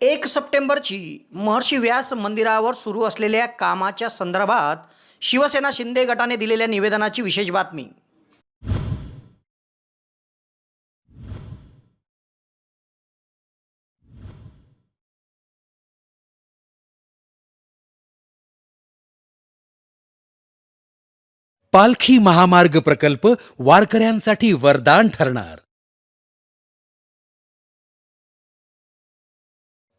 एक सप्टेंबरची महर्षी व्यास मंदिरावर सुरू असलेल्या कामाच्या संदर्भात शिवसेना शिंदे गटाने दिलेल्या निवेदनाची विशेष बातमी. पालखी महामार्ग प्रकल्प वारकऱ्यांसाठी वरदान ठरणार.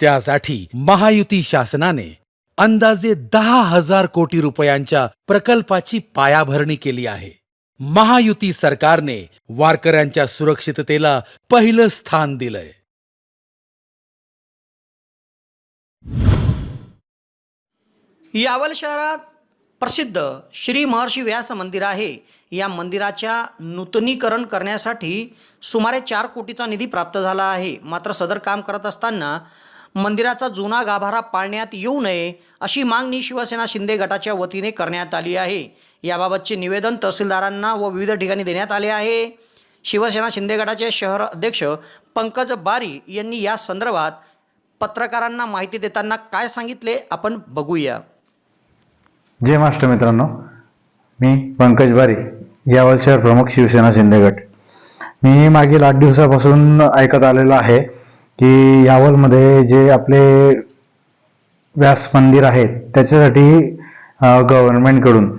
त्यासाठी महायुती शासनाने अंदाजे दहा हजार कोटी रुपयांच्या प्रकल्पाची पायाभरणी केली आहे. महायुती सरकारने वारकऱ्यांच्या सुरक्षिततेला पहिलं स्थान दिलंय. यावल शहरात प्रसिद्ध श्री महर्षी व्यास मंदिर आहे. या मंदिराच्या नूतनीकरण करण्यासाठी सुमारे चार कोटीचा निधी प्राप्त झाला आहे. मात्र सदर काम करत असताना मंदिराचा जुना गाभारा पाळण्यात येऊ नये अशी मागणी शिवसेना शिंदे गटाच्या वतीने करण्यात आली आहे. याबाबतचे निवेदन तहसीलदारांना व विविध ठिकाणी देण्यात आले आहे. शिवसेना शिंदे गटाचे शहर अध्यक्ष पंकज बारी यांनी या संदर्भात पत्रकारांना माहिती देताना काय सांगितले आपण बघूया. जय मास्टर मित्रांनो. मी पंकज बारी यावल शहर प्रमुख शिवसेना शिंदे गट. मी मागील आठ दिवसापासून ऐकत आलेलो आहे. की यावलमध्ये जे आपले व्यास मंदिर आहे त्याच्यासाठी गव्हर्नमेंटकडून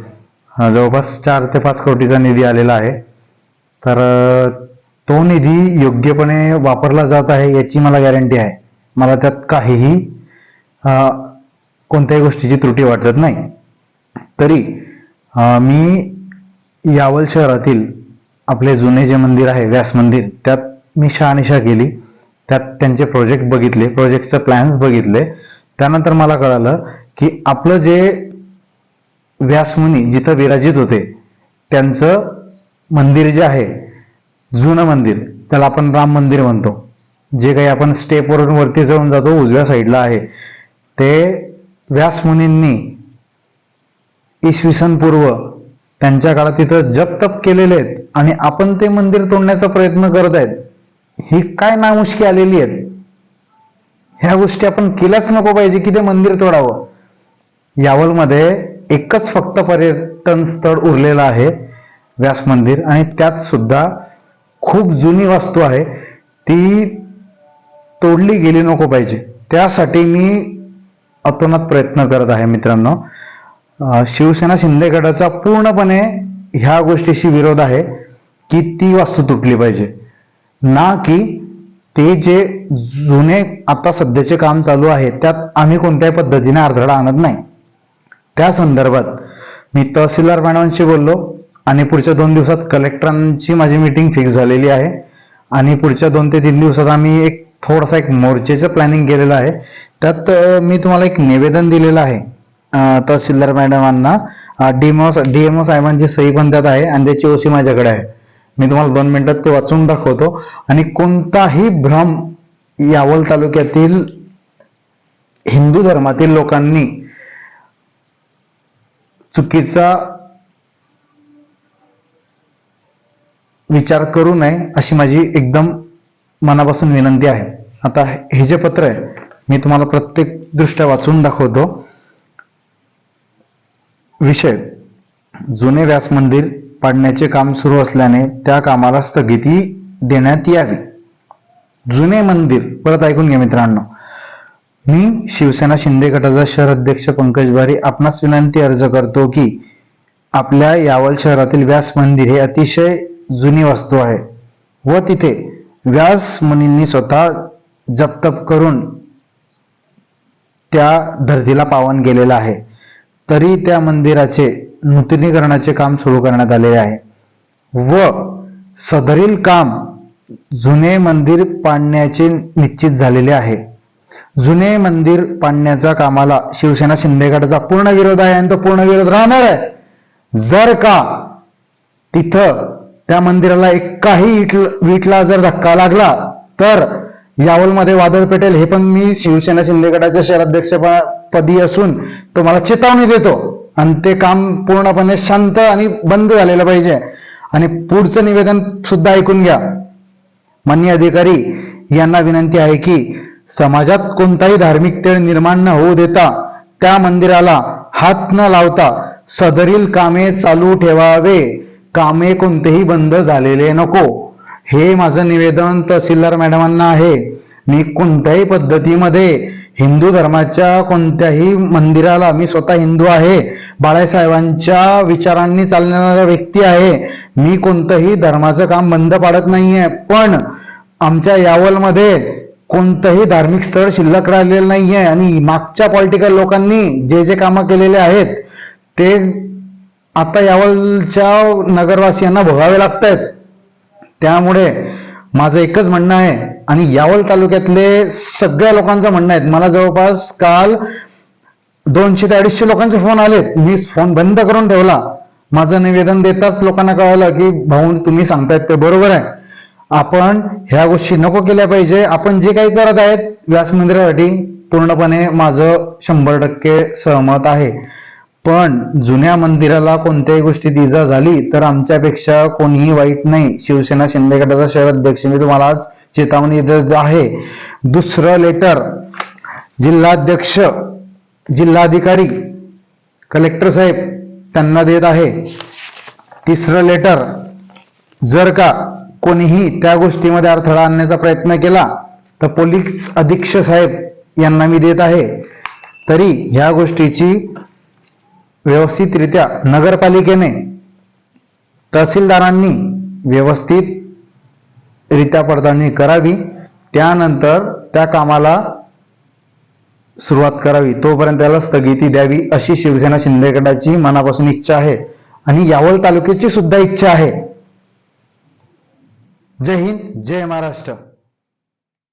जवळपास चार ते पाच कोटीचा निधी आलेला आहे. तर तो निधी योग्यपणे वापरला जात आहे याची मला गॅरंटी आहे. मला त्यात काहीही कोणत्याही गोष्टीची त्रुटी वाटत नाही. तरी मी यावल शहरातील आपले जुने जे मंदिर आहे व्यास मंदिर त्यात मी शहानिशा केली. त्यात त्यांचे प्रोजेक्ट बघितले प्रोजेक्टचे प्लॅन्स बघितले. त्यानंतर मला कळालं की आपलं जे व्यासमुनी जिथं विराजित होते त्यांचं मंदिर जे आहे जुनं मंदिर त्याला आपण राम मंदिर म्हणतो. जे काही आपण स्टेपवरून वरती जाऊन जातो उजव्या साईडला आहे. ते व्यासमुनींनी इसवी सन पूर्व त्यांच्या काळात तिथं जप तप केलेले आहेत आणि आपण ते मंदिर तोडण्याचा प्रयत्न करत आहेत. ही काय नामुष्की आलेली आहेत? ह्या गोष्टी आपण केल्याच नको पाहिजे की ते मंदिर तोडावं? यावलमध्ये एकच फक्त पर्यटन स्थळ उरलेलं आहे व्यास मंदिर. आणि त्यात सुद्धा खूप जुनी वास्तू आहे ती तोडली गेली नको पाहिजे. त्यासाठी मी अतोनात प्रयत्न करत आहे मित्रांनो. शिवसेना शिंदे गटाचा पूर्णपणे ह्या गोष्टीशी विरोध आहे की ती वास्तू तुटली पाहिजे. ना की ते जे जुने आता सध्याचे काम चालू आहे त्यात आम्ही कोणत्याही पद्धतीने अडथळा आणत नाही. त्या संदर्भात मी तहसीलदार मॅडमांशी बोललो आणि पुढच्या दोन दिवसात कलेक्टरांची माझी मीटिंग फिक्स झालेली आहे. आणि पुढच्या दोन ते तीन दिवसात आम्ही एक थोडासा एक मोर्चेचं प्लॅनिंग केलेलं आहे. त्यात मी तुम्हाला एक निवेदन दिलेलं आहे तहसीलदार मॅडमांना. डीएमओ डीएमओ साहेबांची सही पण त्यात आहे आणि त्याची ओसी माझ्याकडे आहे. मी तुम्हाला दोन मिनिटात ते वाचून दाखवतो. आणि कोणताही भ्रम यावल तालुक्यातील हिंदू धर्मातील लोकांनी चुकीचा विचार करू नये अशी माझी एकदम मनापासून विनंती आहे. आता हे जे पत्र आहे मी तुम्हाला प्रत्येक दृष्ट्या वाचून दाखवतो. विषय जुने व्यास मंदिर पाडण्याचे काम सुरू असल्याने त्या कामाला स्थगिती देण्यात यावी. जुने मंदिर परत ऐकून घ्या मित्रांनो. मी शिवसेना शिंदे गटाचा शहर अध्यक्ष पंकज बारी आपणास विनंती अर्ज करतो की आपल्या यावल शहरातील व्यास मंदिर हे अतिशय जुनी वस्तू आहे व तिथे व्यास मुनींनी स्वतः जपतप करून त्या धर्तीला पावन गेलेला आहे. तरी त्या मंदिराचे नूतनीकरणाचे काम सुरू करण्यात आलेले आहे. व सदरील काम जुने मंदिर पाडण्याचे निश्चित झालेले आहे. जुने मंदिर पाडण्याच्या कामाला शिवसेना शिंदे गटाचा पूर्ण विरोध आहे आणि तो पूर्ण विरोध राहणार आहे. जर का तिथं त्या मंदिराला एकाही इट वीटला जर धक्का लागला तर यावलमध्ये वादळ पेटेल हे पण मी शिवसेना शिंदे गटाच्या शहराध्यक्ष पदी असून तुम्हाला चेतावणी देतो. आणि ते काम पूर्णपणे शांत आणि बंद झालेलं पाहिजे. आणि पुढचं निवेदन सुद्धा ऐकून घ्या. मान्य अधिकारी यांना विनंती आहे की समाजात कोणताही धार्मिक तेळ निर्माण न होऊ देता त्या मंदिराला हात न लावता सदरील कामे चालू ठेवावे. कामे कोणतेही बंद झालेले नको. हे माझं निवेदन तहसीलदार मॅडमांना आहे. मी कोणत्याही पद्धतीमध्ये हिंदू धर्माच्या कोणत्याही मंदिराला मी स्वतः हिंदू आहे बाळासाहेबांच्या विचारांनी चालणारा व्यक्ती आहे मी कोणतंही धर्माचं काम बंद पाडत नाहीये पण आमच्या यावलमध्ये कोणतंही धार्मिक स्थळ शिल्लक राहिलेलं नाहीये आणि मागच्या पॉलिटिकल लोकांनी जे जे कामं केलेले आहेत ते आता यावलच्या नगरवासियांना भोगावे लागत आहेत त्यामुळे माझं एकच म्हणणं आहे आणि यावल तालुक्यातले सगळ्या लोकांचं म्हणणं आहे मला जवळपास काल दोनशे ते अडीचशे लोकांचे फोन आलेत. मी फोन बंद करून ठेवला. माझं निवेदन देताच लोकांना कळलं की भाऊ तुम्ही सांगतायत ते बरोबर आहे. आपण ह्या गोष्टी नको केल्या पाहिजे. आपण जे काही करत आहेत व्यास मंदिरासाठी पूर्णपणे माझं शंभर टक्के सहमत आहे. पण जुन्या मंदिराला कोणत्याही गोष्टीत इजा झाली तर आमच्यापेक्षा कोणीही वाईट नाही. शिवसेना शिंदे गटाचा शहर अध्यक्ष मी तुम्हाला आज चेतावणी देत आहे. दुसरं लेटर जिल्हाध्यक्ष जिल्हाधिकारी कलेक्टर साहेब त्यांना देत आहे. तिसरं लेटर जर का कोणीही त्या गोष्टीमध्ये अडथळा आणण्याचा प्रयत्न केला तर पोलीस अधीक्षक साहेब यांना मी देत आहे. तरी ह्या गोष्टीची व्यवस्थितरित्या नगरपालिकेने तहसीलदारांनी व्यवस्थित रित्या पडताळणी करावी. त्यानंतर त्या कामाला सुरुवात करावी. तोपर्यंत त्याला स्थगिती द्यावी अशी शिवसेना शिंदे गटाची मनापासून इच्छा आहे. आणि यावल तालुक्याची सुद्धा इच्छा आहे. जय हिंद जय महाराष्ट्र.